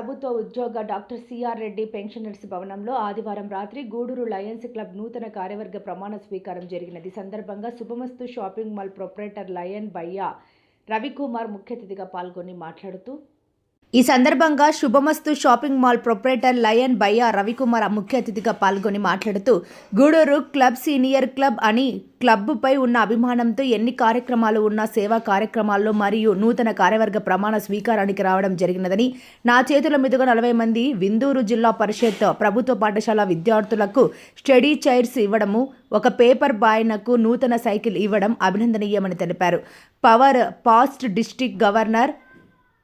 ప్రభుత్వ ఉద్యోగ doctor CR Reddy pensioners భవనంలో ఆదివారం రాత్రి గూడూరు లయన్స్ క్లబ్ నూతన కార్యవర్గ ప్రమాణ స్వీకారం జరిగినది. సందర్భంగా Shubhamasthu shopping mall proprietor lion Bayya Ravikumar ముఖ్య అతిథిగా పాల్గొని మాట్లాడుతూ ఈ సందర్భంగా Shubhamasthu shopping mall proprietor lion Bayya Ravikumar ముఖ్య అతిథిగా పాల్గొని మాట్లాడుతూ గూడూరు క్లబ్ సీనియర్ క్లబ్ అని క్లబ్పై ఉన్న అభిమానంతో ఎన్ని కార్యక్రమాలు ఉన్నా సేవా కార్యక్రమాల్లో మరియు నూతన కార్యవర్గ ప్రమాణ స్వీకారానికి రావడం జరిగినదని నా చేతుల మీదుగా నలభై మంది విందూరు జిల్లా పరిషత్ ప్రభుత్వ పాఠశాల విద్యార్థులకు స్టడీ చైర్స్ ఇవ్వడము ఒక పేపర్ బాయ్నకు నూతన సైకిల్ ఇవ్వడం అభినందనీయమని తెలిపారు. Power past district governor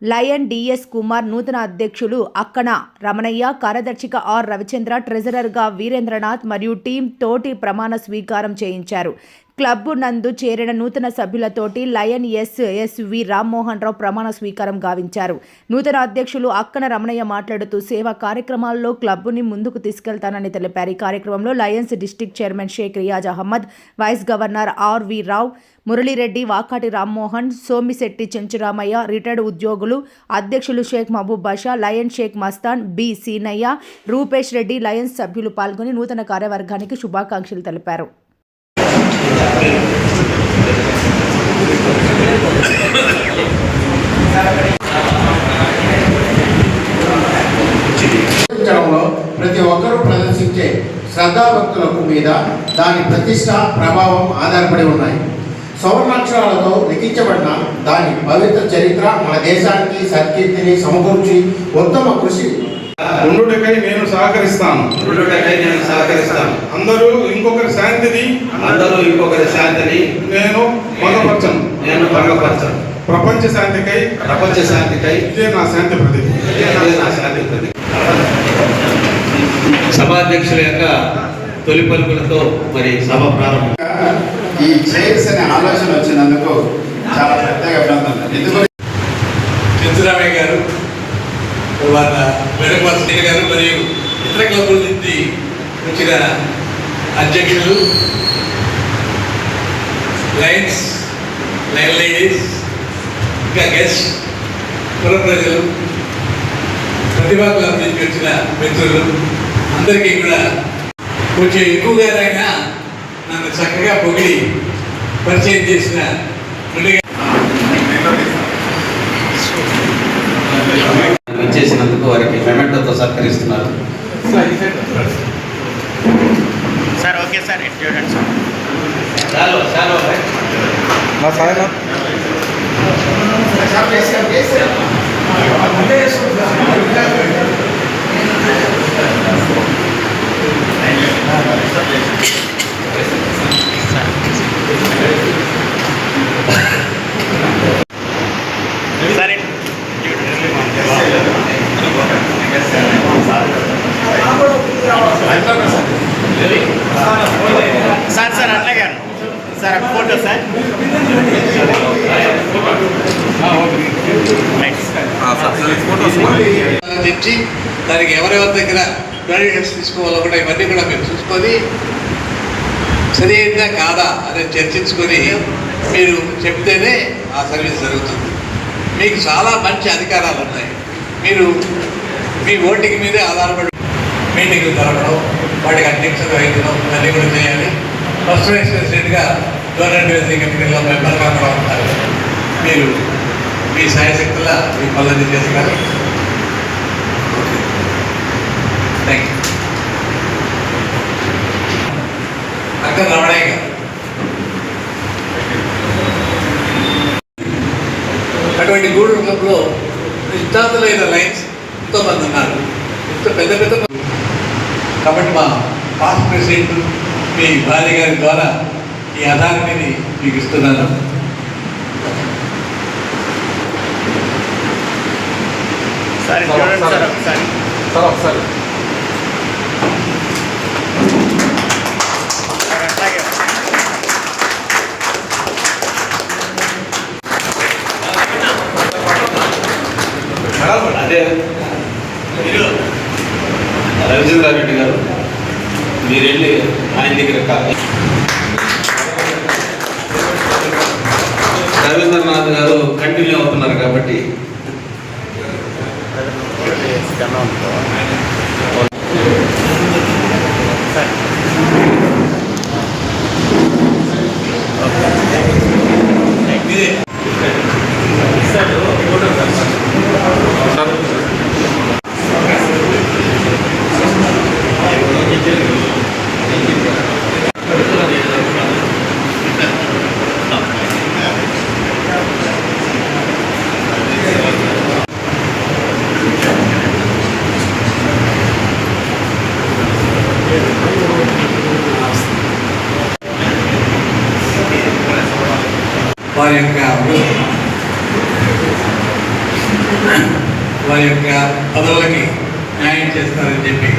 lion D S Kumar నూతన అధ్యక్షులు అక్కన రమణయ్య కార్యదర్శిక ఆర్ రవిచంద్ర ట్రెజరర్గా వీరేంద్రనాథ్ మరియు టీం తోటి ప్రమాణ స్వీకారం చేయించారు. క్లబ్ నందు చేరిన నూతన సభ్యులతోటి lion S S V Rammohan Rao ప్రమాణ స్వీకారం గావించారు. నూతన అధ్యక్షులు అక్కన రమణయ్య మాట్లాడుతూ సేవా కార్యక్రమాల్లో క్లబ్ని ముందుకు తీసుకెళ్తానని తెలిపారు. ఈ కార్యక్రమంలో lions district chairman Sheikh Riyaz Ahmed vice governor R V Rao Muralireddy Vakati Rammohan Somisetti Chenchuramayya retired ఉద్యోగులు అధ్యక్షులు Sheikh Mahaboob Basha lion Sheikh Mastan B Seenayya Rupesh Reddy lions సభ్యులు పాల్గొని నూతన కార్యవర్గానికి శుభాకాంక్షలు తెలిపారు. ప్రతి ఒక్కరూ ప్రదర్శించే శ్రద్ధాభక్తులకు మీద దాని ప్రతిష్ట ప్రభావం ఆధారపడి ఉన్నాయి. సౌర్ణాక్షరాలతో లిఖించబడిన దాని పవిత్ర చరిత్ర మన దేశానికి సత్కీర్తిని సమకూర్చి ఉత్తమ కృషి. ఉండుటకై నేను సహకరిస్తాను. ఉండుటకై నేను సహకరిస్తాను. అందరూ ఇంకొకరి శాంతిని అందరూ ఇంకొకరి శాంతిని నేను భంగపరచను నేను భంగపరచను ప్రపంచ శాంతికై ప్రపంచ శాంతికై ఇదే నా శాంతి ప్రతిజ్ఞ ఇదే నా శాంతి ప్రతి సభాధ్యక్షుల యొక్క తొలి పలుకులతో మరి సభ ప్రారంభం. ఈ చైర్స్ అనే ఆలోచన వచ్చినందుకు చాలా ప్రత్యేక అభినందనలు. ఎందుకు చంద్రరామయ్య గారు వెనకవాసీ గారు మరియు ఇతర క్లబ్బుల నుంచి వచ్చిన అధ్యక్షులు లైన్స్ లైన్ లేడీస్ ఇంకా గెస్ట్ పుర ప్రజలు ప్రతిభా క్లబ్ నుంచి వచ్చిన మిత్రులు అందరికీ కూడా కొంచెం ఎక్కువగానైనా నన్ను చక్కగా పొగిడి పరిచయం చేసిన ముందుగా వచ్చేసినందుకు వారికి మెమెంటోతో సత్కరిస్తున్నారు సార్ ఓకే సార్ ఇటు చూడండి సార్ చాలు చాలు నా సాయన సార్ ఇటు చూడండి సార్ సార్ అట్లాగే అన్న. సార్ ఒక ఫోటో సార్ రైట్ తెచ్చి దానికి ఎవరెవరి దగ్గర డొనేషన్స్ తీసుకోవాలో కూడా ఇవన్నీ కూడా మీరు చూసుకొని సరి కాదా అనేది చర్చించుకొని మీరు చెప్తేనే ఆ సర్వీస్ జరుగుతుంది. మీకు చాలా మంచి అధికారాలు ఉన్నాయి. మీరు మీ ఓటింగ్ మీదే ఆధారపడి మీటింగ్లు జరగడం వాటికి అధ్యక్షత వహించడం ఇవన్నీ కూడా చేయాలి. ఫస్ట్ వైస్ ప్రెసిడెంట్గా గవర్నమెంట్ వెల్ఫేర్ కమిటీలో మెంబర్గా కూడా ఉంటారు. మీరు మీ సాయశక్తుల మీ పనులన్నీ చేస్తారు థ్యాంక్ యూ అక్కడ రమణయ్య గారు అటువంటి గూడూరు క్లబ్లో విద్యార్థులైన లైన్స్ ఎంతో మంది ఉన్నారు. ఎంతో పెద్ద పెద్ద. కాబట్టి మా పాస్ట్ ప్రెసిడెంట్ మీ భార్య గారి ద్వారా ఈ అథారిటీని మీకు ఇస్తున్నాను. సార్ ఇటు చూడండి సార్ ఒకసారి సార్ ఒకసారి సార్ అట్లాగే అదే రవిచంద్రారెడ్డి గారు మీరు వెళ్ళి ఆయన దగ్గర కా- రవీంద్రనాథ్ గారు కంటిన్యూ అవుతున్నారు కాబట్టి వారి యొక్క వారి యొక్క పదవులకి న్యాయం చేస్తారని చెప్పి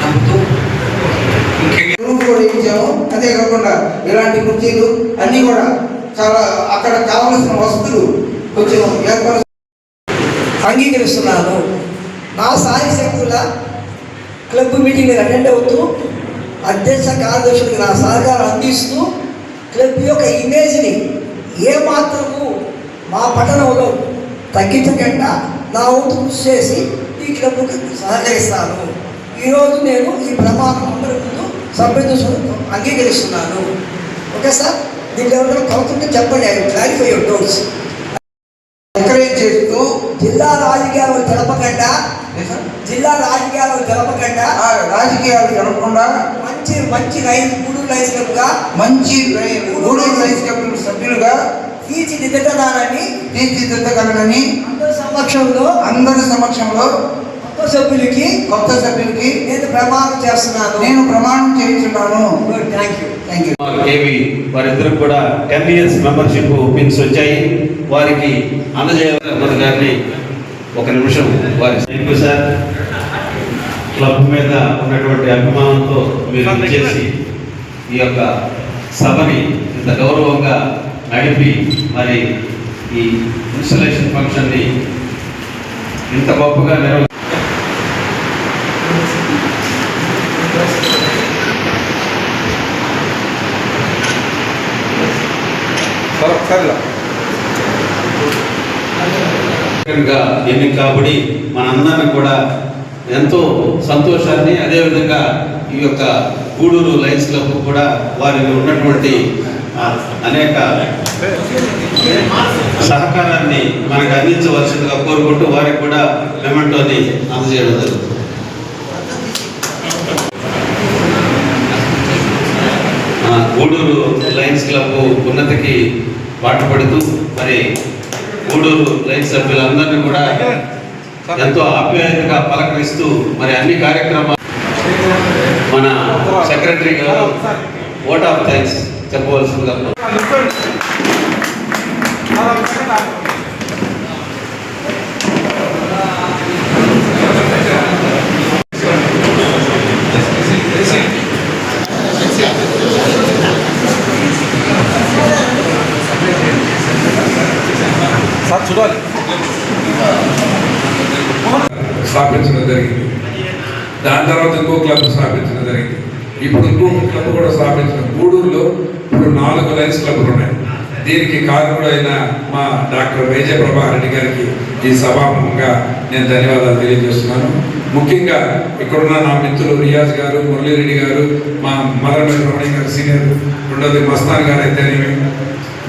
నమ్ముతూ ముఖ్యంగా రూమ్ కూడా ఇచ్చాము అదే కాకుండా ఇలాంటి కుర్చీలు అన్నీ కూడా చాలా అక్కడ వస్తువులు కొంచెం ఏర్పర అంగీకరిస్తున్నాను. నా సాయి శక్తుల క్లబ్ మీటింగ్ అటెండ్ అవుతూ అధ్యక్ష కార్యదర్శులకు నా సహకారం అందిస్తూ క్లబ్ యొక్క ఇమేజ్ని ఏమాత్రము మా పట్టణంలో తగ్గించకుండా నా వంతు కృషి చేసి ఈ క్లబ్కు సహకరిస్తాను. ఈరోజు నేను ఈ ప్రమాణం అందరి ముందు సభ్యులు అంగీకరిస్తున్నాను. Okay sir? దీంట్లో ఎవరైనా కలుతుంటే చెప్పండి I clarify your doubts encourage చేస్తూ జిల్లా రాజకీయాలు తెలపకుండా జిల్లా రాజకీయాలు తెలపకుండా రాజకీయాలు తెలపకుండా మంచి మంచి రైతు గూడూరు రైతు క్లబ్గా మంచి గూడూరు రైతు క్లబ్ సభ్యులుగా తీర్చిదిద్దడాలని తీర్చిదిద్దగలనని అందరి సమక్షంలో అందరి సమక్షంలో సభ్యులకి కొత్త సభ్యులకి నేను ప్రమాణం చేస్తున్నాను. నేను ప్రమాణం చేయించున్నాను. థ్యాంక్ యూ థ్యాంక్ యూ ఏవి వారిద్దరికి కూడా టెన్ ఇయర్స్ మెంబర్షిప్ పిన్స్ వచ్చాయి. వారికి అందజేయాలి గారిని ఒక నిమిషం వారి థ్యాంక్ యూ సార్ క్లబ్ మీద ఉన్నటువంటి అభిమానంతో మీరు చేసి ఈ యొక్క సభని ఇంత గౌరవంగా నడిపి మరి ఈ ఇన్స్టలేషన్ ఫంక్షన్ని ఇంత గొప్పగా నిర్వహి సార్ ఒకసారి ఎన్నిక కాబడి మనందరం కూడా ఎంతో సంతోషాన్ని అదేవిధంగా ఈ యొక్క గూడూరు లైన్స్ క్లబ్ కూడా వారికి ఉన్నటువంటి అనేక సహకారాన్ని మనకు అందించవలసిందిగా కోరుకుంటూ వారికి కూడా మెమెంటోని అందజేయడం జరుగుతుంది ఆ, గూడూరు లయన్స్ క్లబ్ ఉన్నతికి పాటుపడుతూ మరి గూడూరు లయన్స్ సభ్యులందరినీ కూడా ఎంతో ఆప్యాయతగా పలకరిస్తూ మరి అన్ని కార్యక్రమాలు మన సెక్రటరీ గారు ఓట్ ఆఫ్ థ్యాంక్స్ చెప్పవలసిందిగా స్థాపించడం జరిగింది. దాని తర్వాత ఇంకో క్లబ్ స్థాపించడం జరిగింది. ఇప్పుడు ఇంకో క్లబ్ కూడా స్థాపించడం. గూడూరులో ఇప్పుడు నాలుగు లైన్స్ క్లబ్లు ఉన్నాయి. దీనికి కారకుడైన మా డాక్టర్ వైజయ ప్రభా రెడ్డి గారికి ఈ సభాముఖంగా నేను ధన్యవాదాలు తెలియజేస్తున్నాను. ముఖ్యంగా ఇక్కడున్న నా మిత్రులు రియాజ్ గారు మురళీరెడ్డి గారు మా మదనపల్లి రమణి గారు సీనియర్ రెండోది మస్తాన్ గారు అయితేనేమి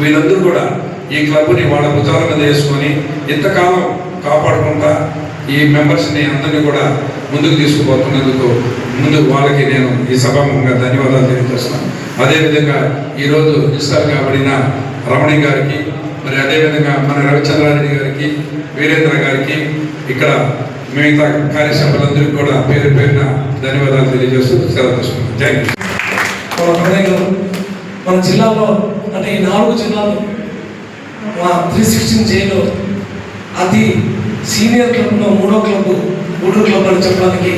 వీళ్ళందరూ కూడా ఈ క్లబ్ని వాళ్ళ భుజాల మీద వేసుకొని ఇంతకాలం కాపాడుకుంటా ఈ మెంబర్స్ని అందరినీ కూడా ముందుకు తీసుకుపోతున్నందుకు ముందు వాళ్ళకి నేను ఈ సభాముఖంగా ధన్యవాదాలు తెలియజేస్తున్నాను. అదేవిధంగా ఈరోజు ఇన్స్టాల్ కాబడిన రమణి గారికి మరి అదేవిధంగా మన రవిచంద్రారెడ్డి గారికి వీరేంద్ర గారికి ఇక్కడ మిగతా కార్యసభలందరికీ కూడా పేరు పేరున ధన్యవాదాలు తెలియజేస్తూ సెలవు తీసుకున్నాను థ్యాంక్ యూ మన జిల్లాలో అంటే ఈ నాలుగు జిల్లాలు మా త్రీ సిక్స్టీన్ జైలో అతి సీనియర్ క్లబ్లో మూడో క్లబ్ గూడూరు క్లబ్ అని చెప్పడానికి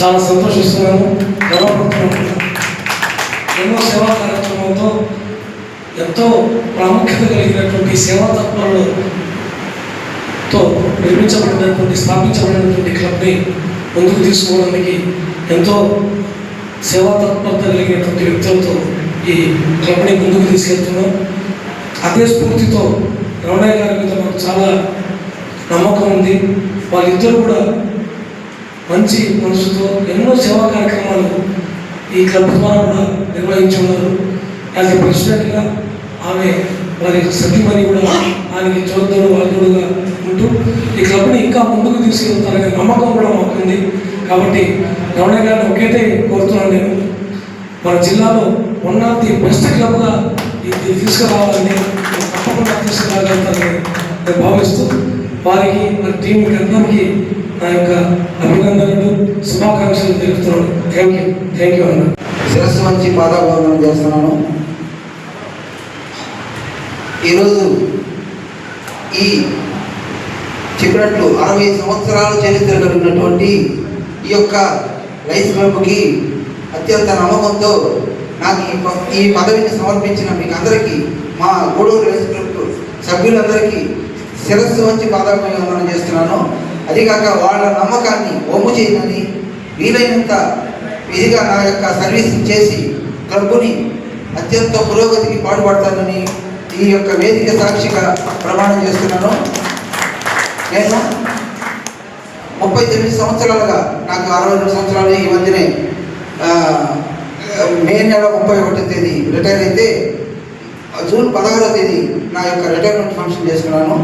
చాలా సంతోషిస్తున్నాను గర్వపడుతున్నాను ఎన్నో సేవా కార్యక్రమంతో ఎంతో ప్రాముఖ్యత కలిగినటువంటి సేవా తత్పరులు తో నిర్మించబడినటువంటి స్థాపించబడినటువంటి క్లబ్ని ముందుకు తీసుకోవడానికి ఎంతో సేవా తత్పరత కలిగినటువంటి వ్యక్తులతో ఈ క్లబ్ని ముందుకు తీసుకెళ్తున్నాం. అదే స్ఫూర్తితో రమణయ్య గారి మీద మాకు చాలా నమ్మకం ఉంది. వాళ్ళిద్దరూ కూడా మంచి మనసుతో ఎన్నో సేవా కార్యక్రమాలు ఈ క్లబ్ ద్వారా కూడా నిర్వహించి ఉన్నారు. యాజ్ ఎ ప్రెసిడెంట్గా ఆమె వారి సతీమణి కూడా ఆయనకి చోదరుడు వాళ్ళుగా ఉంటూ ఈ క్లబ్ని ఇంకా ముందుకు తీసుకెళ్తారనే నమ్మకం కూడా మాకుంది. కాబట్టి రమణయ్య గారిని ఒకేటే కోరుతున్నాను నేను. మన జిల్లాలో ఉన్న ది బెస్ట్ క్లబ్గా ఇది తీసుకురావాలని తప్పకుండా తీసుకురాగలుగుతానని నేను భావిస్తూ వారికి మన టీంకి అందరికీ నా యొక్క అభినందనలు శుభాకాంక్షలు తెలుపుతున్నాను. థ్యాంక్ యూ థ్యాంక్ యూ అన్న. శిరస్సు నుంచి పాదాభివందనం చేస్తున్నాను. ఈరోజు ఈ చెప్పినట్లు అరవై సంవత్సరాలు చరిత్ర కలిగినటువంటి ఈ యొక్క లైఫ్ క్లబ్కి అత్యంత నమ్మకంతో నాకు ఈ ప- ఈ పదవిని సమర్పించిన మీకు అందరికీ మా గూడూరు రైస్ క్లబ్ సభ్యులందరికీ శిరస్సు వచ్చి పాదాభివందనం చేస్తున్నాను. అదికాక వాళ్ళ నమ్మకాన్ని ఒమ్ము చేయమని వీలైనంత విధిగా నా యొక్క సర్వీస్ చేసి క్లబ్ని అత్యంత పురోగతికి పాటుపడతానని ఈ యొక్క వేదిక సాక్షిగా ప్రమాణం చేస్తున్నాను. నేను ముప్పై తొమ్మిది సంవత్సరాలుగా నాకు అరవై రెండు సంవత్సరాలు ఈ మధ్యనే మే నెల ముప్పై ఒకటో తేదీ రిటైర్ అయితే జూన్ పదహారో తేదీ నా యొక్క రిటైర్మెంట్ ఫంక్షన్ చేసుకున్నాను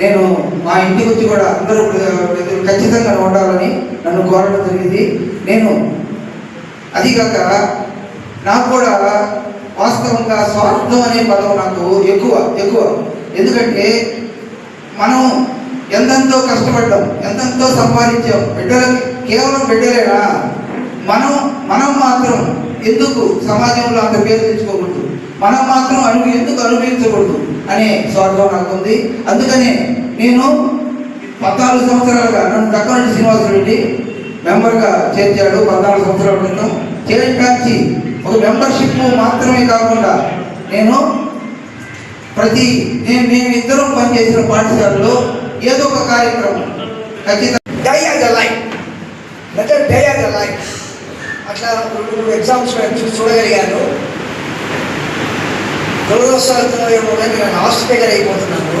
నేను మా ఇంటికి వచ్చి కూడా అందరూ ఖచ్చితంగా ఉండాలని నన్ను కోరడం జరిగింది. నేను అది కాక నాకు కూడా వాస్తవంగా స్వార్థం అనే పదం నాకు ఎక్కువ ఎక్కువ. ఎందుకంటే మనం ఎంతెంతో కష్టపడ్డాం ఎంతెంతో సంపాదించాం బిడ్డలకి కేవలం బిడ్డలేనా? మనం మనం మాత్రం ఎందుకు సమాజంలో అంత పేరు తెచ్చుకోకూడదు? మనం మాత్రం అను ఎందుకు అనుభవించకూడదు అనే స్వార్థం నాకు ఉంది అందుకనే నేను పద్నాలుగు సంవత్సరాలుగా నన్ను దక్కనటి శ్రీనివాసరెడ్డి మెంబర్గా చేర్చాడు పద్నాలుగు సంవత్సరాల క్రితం. చేయడానికి ఒక మెంబర్షిప్ మాత్రమే కాకుండా నేను ప్రతి నేను మేము ఇద్దరం పనిచేసిన పాఠశాలలో ఏదో ఒక కార్యక్రమం ఖచ్చితంగా డై అట్లా రెండు ఎగ్జామ్స్ చూడగలిగాను. దురదృష్టంతో కూడా నేను హాస్పిటల్ అయిపోతున్నాను.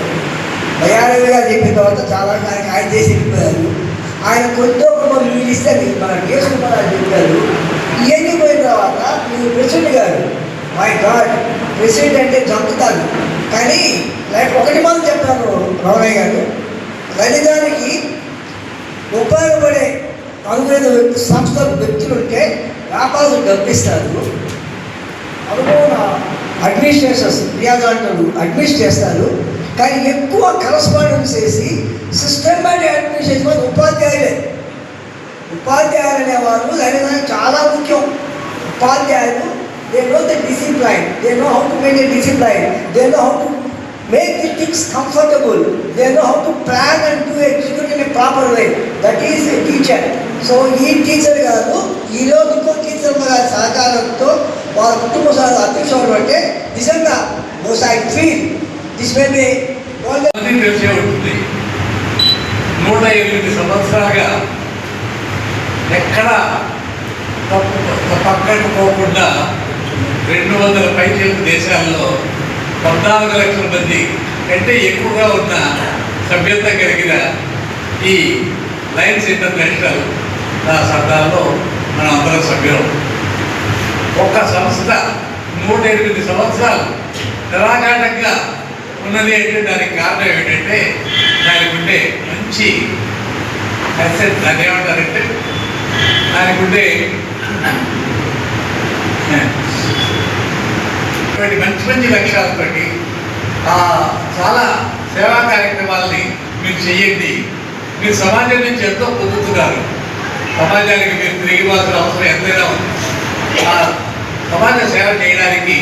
దయానవి గారు చెప్పిన తర్వాత చాలా ఆయనకి ఆయన చేసి చెప్పారు. ఆయన కొంచెం గొప్ప మీరు ఇస్తే మీకు మన చేసుకుంటారని చెప్పారు. ఇవన్నీ పోయిన తర్వాత మీరు ప్రెసిడెంట్ గారు మై గాడ్ ప్రెసిడెంట్ అంటే చంపుతారు కానీ లైఫ్ ఒకటి మాత్రం చెప్పాను రామయ్య గారు. లలితానికి ఉపయోగపడే అనుకునే వ్యక్తి సంస్థలు వ్యక్తులు ఉంటే వ్యాపారులు డబ్బిస్తారు అనుభవం అడ్మినిస్ట్రేషన్స్ క్రియాదారులు అడ్మిట్ చేస్తారు. కానీ ఎక్కువ కరస్పాండెన్స్ చేసి సిస్టమేటిక్ అడ్మినిస్ట్రేషన్ వాళ్ళు ఉపాధ్యాయులే. ఉపాధ్యాయులు అనేవారు అనేది చాలా ముఖ్యం. ఉపాధ్యాయులు they know the discipline they know how to make a discipline they know how to make the things comfortable they know how to plan and to execute in a proper way that is a teacher so ఈ teacher గారు ఈరోజు ఇంకో teacher గారి సహకారంతో వాళ్ళ కుటుంబ సభ్యులు అధ్యక్షుడు అంటే నిజంగా most I feel this may be తెలిసే ఉంటుంది. నూట ఎనిమిది సంవత్సరాలుగా ఎక్కడ తప్పు పక్కకు పోకుండా రెండు వందల పైచేపు దేశాల్లో పద్నాలుగు లక్షల మంది కంటే ఎక్కువగా ఉన్న సభ్యత కలిగిన ఈ లయన్స్ ఇంటర్నేషనల్ నా సభలో మనం అందరం సభ్యులం. ఒక సంస్థ నూట ఎనిమిది సంవత్సరాలు నిరాఘాటంగా ఉన్నది అంటే దానికి కారణం ఏమిటంటే దానికి ఉండే మంచి అసెట్ దాన్ని ఏమంటారంటే దానికి ఉండే ఇటువంటి మంచి మంచి లక్ష్యాలతోటి చాలా సేవా కార్యక్రమాలని మీరు చెయ్యండి మీరు సమాజం నుంచి ఎంతో పొందుతున్నారు. సమాజానికి మీరు తిరిగి ఇవ్వాల్సిన అవసరం ఎంతైనా ఉంది. ఆ సమాజ సేవ చేయడానికి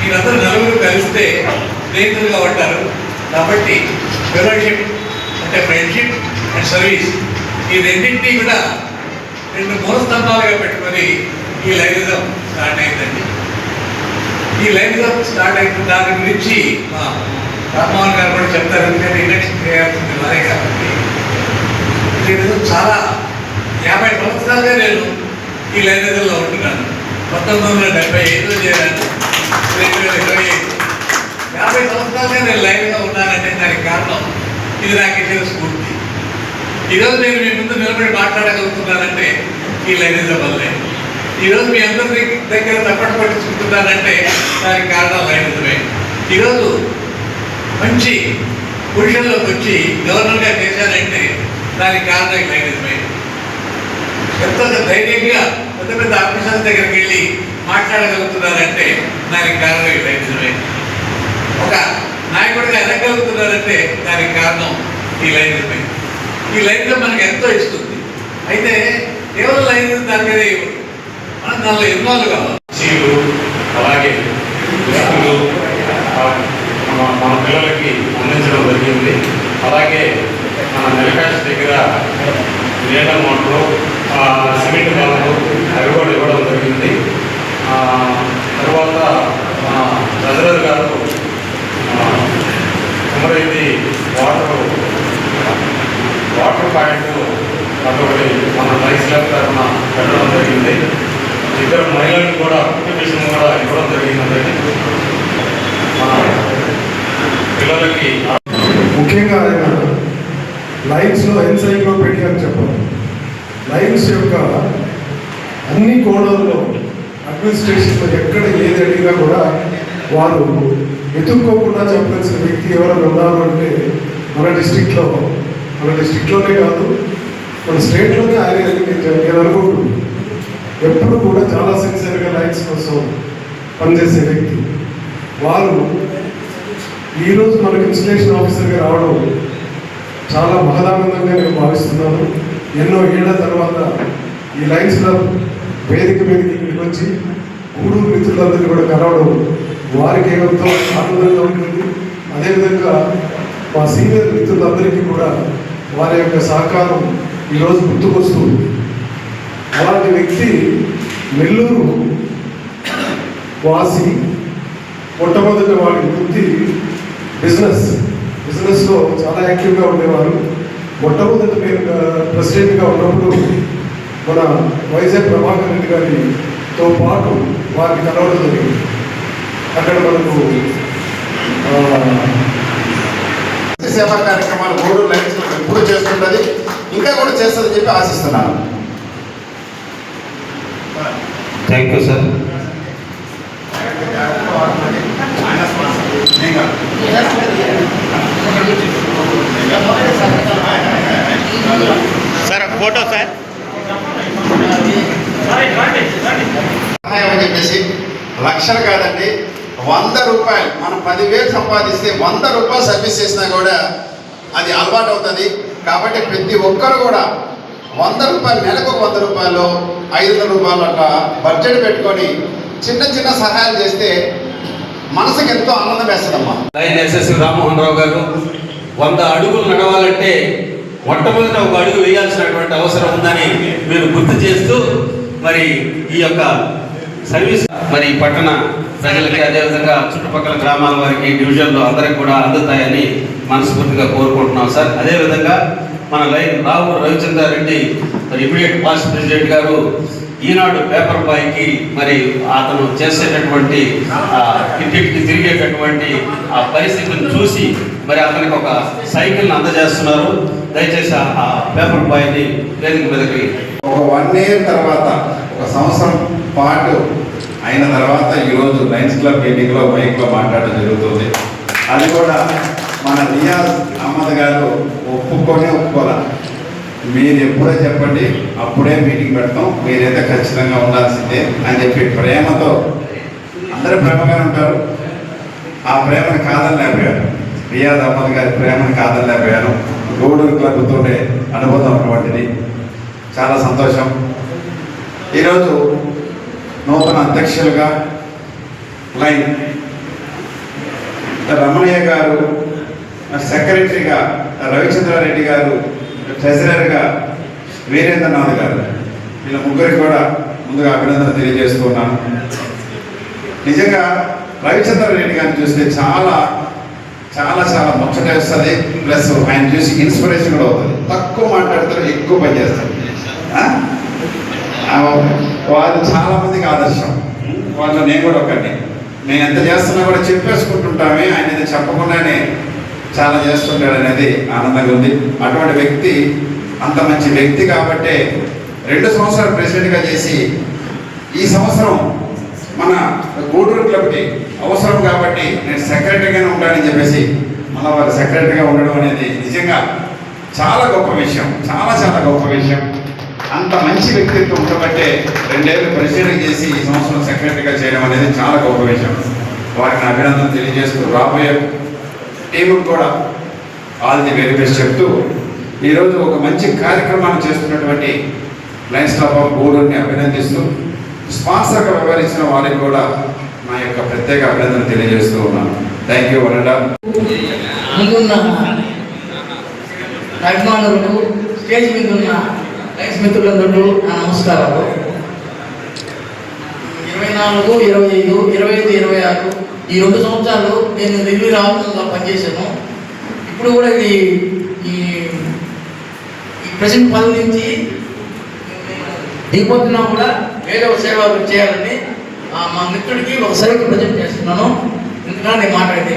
మీరందరూ నలుగురు కలిస్తే స్నేహితులుగా ఉంటారు. కాబట్టి ఫెలోషిప్ అంటే ఫ్రెండ్షిప్ అండ్ సర్వీస్ ఈ రెండింటినీ కూడా రెండు మూల స్తంభాలుగా పెట్టుకొని ఈ లైనిజం స్టార్ట్ అయిందండి. ఈ లైనిజం స్టార్ట్ అయిన దాని గురించి మా రామ్మోహన్ గారు కూడా చెప్తారు. ఎందుకంటే ఇండక్షన్ చేయాల్సింది వారే కాబట్టి. నేను చాలా యాభై సంవత్సరాలుగా నేను ఈ లైనిజంలో ఉంటున్నాను. పంతొమ్మిది వందల డెబ్బై ఐదులో చేరాను రెండు వేల ఇరవై ఐదు యాభై సంవత్సరాలుగా నేను లైన్గా ఉన్నానంటే దానికి కారణం ఇది నాకు ఇచ్చిన స్ఫూర్తి ఈరోజు నేను మీ ముందు నిలబడి మాట్లాడగలుగుతున్నానంటే ఈ లైనిజం వల్లే ఈరోజు మీ అందరి దగ్గర తప్పటి పట్టించుకుంటున్నానంటే దానికి కారణం లైనిజమే ఈరోజు మంచి పొజిషన్లోకి వచ్చి గవర్నర్గా చేశానంటే దానికి కారణం లైనిజమే ఎంతో ధైర్యంగా పెద్ద పెద్ద ఆఫీసర్ల దగ్గరికి వెళ్ళి మాట్లాడగలుగుతున్నారంటే దానికి కారణం ఈ లైనిజమే ఒక నాయకుడిగా ఎదగలుగుతున్నారంటే దానికి కారణం ఈ లైనిజమే ఈ లైన్లో మనకు ఎంతో ఇస్తుంది. అయితే కేవలం లైన్ దాని మీద ఇవ్వదు. మనం దానిలో ఇన్వాల్వ్ కావాలి. అలాగే దుస్తులు మన పిల్లలకి అందించడం జరిగింది. అలాగే మన నెలకాశ దగ్గర నీళ్ళ మోటారు ఆ, సిమెంట్ బాలలు అవి కూడా ఇవ్వడం జరిగింది ఆ, తర్వాత మన ట్రెజరర్ గారు ఆ, కుమరైది వాటర్ వాటర్ పాయింట్ అదొకటి మన రైస్ ల్యాబ్ తరఫున పెట్టడం జరిగింది ఇద్దరు మహిళలకు కూడా కుటుంబిషన్ కూడా ఇవ్వడం జరిగిందండి మన పిల్లలకి ముఖ్యంగా ఆయన లైన్స్లో ఎన్సైక్లోపీడియా అని చెప్పారు లైన్స్ యొక్క అన్ని కోణాల్లో అడ్మినిస్ట్రేషన్లో ఎక్కడ ఏది అడిగినా కూడా వారు వెతుక్కోకుండా చెప్పాల్సిన వ్యక్తి ఎవరైనా ఉన్నారు అంటే మన డిస్టిక్లో మన డిస్టిక్లోనే కాదు మన స్టేట్లోనే ఆయన నేను అనుకుంటున్నాను ఎప్పుడు కూడా చాలా సిన్సియర్గా లైన్స్ కోసం పనిచేసే వ్యక్తి. వారు ఈరోజు మనకు ఇన్స్టలేషన్ ఆఫీసర్గా రావడం చాలా మహదానందంగా నేను భావిస్తున్నాను. ఎన్నో ఏళ్ళ తర్వాత ఈ లైన్స్ క్లబ్ వేదిక మీదకి ఇక్కడికి వచ్చి కూడు మిత్రులందరినీ కూడా కలవడం వారికి ఎంతో ఆనందంగా ఉంటుంది. అదేవిధంగా మా సీనియర్ మిత్రులందరికీ కూడా వారి యొక్క సహకారం ఈరోజు గుర్తుకొస్తుంది అలాంటి వ్యక్తి నెల్లూరు వాసి మొట్టమొదటి వాడి వృత్తి బిజినెస్. బిజినెస్లో చాలా యాక్టివ్గా ఉండేవారు. మొట్టమొదటి నేను ప్రెసిడెంట్గా ఉన్నప్పుడు మన వైజాగ్ ప్రభాకర్ రెడ్డి గారి గారితో పాటు వారిని కలవడం జరిగింది. అక్కడ మనకు ఆ, సేవా కార్యక్రమాలు మూడు లైన్స్ ఎప్పుడు చేస్తుంటది? ఇంకా కూడా చేస్తుందని చెప్పి ఆశిస్తున్నాను. Thank you sir sir photo sir సహాయం అని చెప్పేసి లక్షలు కాదండి. వంద రూపాయలు. మనం పదివేలు సంపాదిస్తే వంద రూపాయలు సర్వీస్ చేసినా కూడా అది అలవాటు అవుతుంది. కాబట్టి ప్రతి ఒక్కరు కూడా వంద రూపాయలు నెలకు వంద రూపాయలు ఐదు వందల రూపాయలు అట్లా బడ్జెట్ పెట్టుకొని చిన్న చిన్న సహాయాలు చేస్తే మనసుకి ఎంతో ఆనందం వేస్తుందమ్మా. Lion S S Rammohan Rao గారు వంద అడుగులు నడవాలంటే మొట్టమొదట ఒక అడుగు వేయాల్సినటువంటి అవసరం ఉందని మీరు గుర్తు చేస్తూ మరి ఈ యొక్క సర్వీస్. మరి ఈ పట్టణ ప్రజలకి అదేవిధంగా చుట్టుపక్కల గ్రామాల వారికి డివిజన్లో అందరికి కూడా అందుతాయని మనస్ఫూర్తిగా కోరుకుంటున్నాం సార్. అదేవిధంగా మన లైన్ రావు రవిచంద్ర రెడ్డి మరి ఇమీడియట్ పాస్ట్ ప్రెసిడెంట్ గారు ఈనాడు పేపర్ బాయ్కి మరి అతను చేసేటటువంటి ఆ, తిరిగేటటువంటి ఆ పరిస్థితిని చూసి మరి అతనికి ఒక సైకిల్ని అందజేస్తున్నారు. దయచేసి ఆ- ఆ పేపర్ బాయ్ని వేదిక మీదకి ఒక వన్ ఇయర్ తర్వాత ఒక సంవత్సరం పాటు అయిన తర్వాత ఈరోజు లయన్స్ క్లబ్ మీటింగ్లో మైక్లో మాట్లాడడం జరుగుతుంది. అది కూడా మన రియాజ్ అహ్మద్ గారు ఒప్పుకొని ఒప్పుకోలే. మీరు ఎప్పుడో చెప్పండి అప్పుడే మీటింగ్ పెడతాం మీరైతే ఖచ్చితంగా ఉండాల్సిందే అని చెప్పి ప్రేమతో అందరూ ప్రేమగా ఉంటారు. ఆ ప్రేమను కాదనలేకపోయారు రియాజ్ అహ్మద్ గారి ప్రేమను కాదనలేకపోయాను గూడూరు క్లబ్తోనే అనుబంధం అటువంటిది చాలా సంతోషం. ఈరోజు నూతన అధ్యక్షులుగా లైన్ రమణయ్య గారు సెక్రటరీగా రవిచంద్రారెడ్డి గారు ట్రెజరర్గా వీరేంద్రనాథ్ గారు. వీళ్ళ ముగ్గురికి కూడా ముందుగా అభినందన తెలియజేస్తున్నాను. నిజంగా రవిచంద్రారెడ్డి గారిని చూస్తే చాలా చాలా చాలా ముచ్చట వస్తుంది ప్లస్ ఆయన చూసి ఇన్స్పిరేషన్ కూడా అవుతుంది. తక్కువ మాట్లాడతారు ఎక్కువ పనిచేస్తారు. వారు చాలా మందికి ఆదర్శం. వాళ్ళు నేను కూడా ఒకటి నేను ఎంత చేస్తున్నా కూడా చెప్పేసుకుంటుంటామే. ఆయన ఇది చెప్పకుండానే చాలా చేస్తుంటాడు అనేది ఆనందంగా ఉంది. అటువంటి వ్యక్తి అంత మంచి వ్యక్తి కాబట్టే రెండు సంవత్సరాలు ప్రెసిడెంట్గా చేసి ఈ సంవత్సరం మన గూడూరు క్లబ్కి అవసరం కాబట్టి నేను సెక్రటరీగానే ఉంటానని చెప్పేసి మన వారు సెక్రటరీగా ఉండడం అనేది నిజంగా చాలా గొప్ప విషయం. చాలా చాలా గొప్ప విషయం. అంత మంచి వ్యక్తిత్వం ఉండబట్టే రెండేళ్ళు పరిశీలన చేసి ఈ సంవత్సరం సెక్రటరీగా చేయడం అనేది చాలా గొప్ప విషయం వారికి అభినందన తెలియజేస్తూ రాబోయే టీముకు కూడా ఆల్ ది వెరీ బెస్ట్ చెప్తూ ఈరోజు ఒక మంచి కార్యక్రమాన్ని చేస్తున్నటువంటి లైన్స్ క్లబ్ ఆఫ్ బోర్డుని అభినందిస్తూ స్పాన్సర్గా వ్యవహరించిన వారికి కూడా నా యొక్క ప్రత్యేక అభినందన తెలియజేస్తూ ఉన్నాను. థ్యాంక్ యూ వరడా. ముందున్న అభిమానులకు స్టేజ్ మీద ఉన్న లైన్స్ మిత్రులందరూ నా నమస్కారాలు. ఇరవై నాలుగు ఇరవై ఐదు ఇరవై ఐదు ఇరవై ఆరు ఈ రెండు సంవత్సరాలు నేను ఢిల్లీ రావడంగా పనిచేశాను. ఇప్పుడు కూడా ఇది ఈ ఈ ప్రెసిడెంట్ పదవి నుంచి దిగిపోతున్నా కూడా వేరే సేవలు సేవ చేయాలని మా మిత్రుడికి ఒక సర్వీస్ ప్రజెంట్ చేస్తున్నాను. ఎందుకంటే నేను మాట్లాడితే